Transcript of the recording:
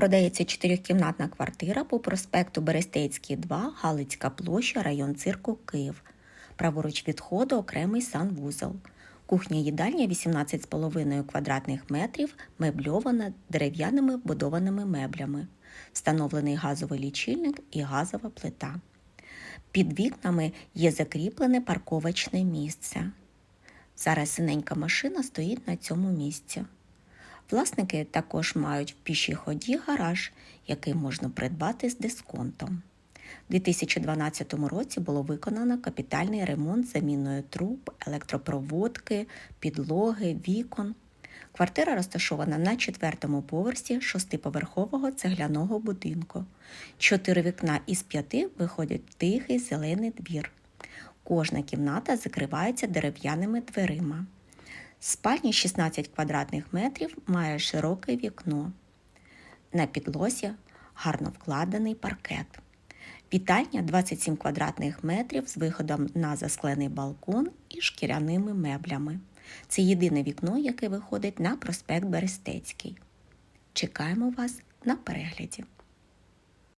продається чотирьохкімнатна квартира по проспекту Берестейський, 2, Галицька площа, район цирку, Київ. Праворуч від входу окремий санвузол. Кухня-їдальня 18,5 квадратних метрів, мебльована дерев'яними вбудованими меблями. Встановлений газовий лічильник і газова плита. Під вікнами є закріплене парковочне місце. Зараз синенька машина стоїть на цьому місці. Власники також мають в пішій ході гараж, який можна придбати з дисконтом. У 2012 році було виконано капітальний ремонт заміною труб, електропроводки, підлоги, вікон. Квартира розташована на четвертому поверсі шестиповерхового цегляного будинку. Чотири вікна із п'яти виходять в тихий зелений двір. Кожна кімната закривається дерев'яними дверима. Спальня 16 квадратних метрів має широке вікно. На підлозі гарно вкладений паркет. Вітальня 27 квадратних метрів з виходом на засклений балкон і шкіряними меблями. Це єдине вікно, яке виходить на проспект Берестецький. Чекаємо вас на перегляді.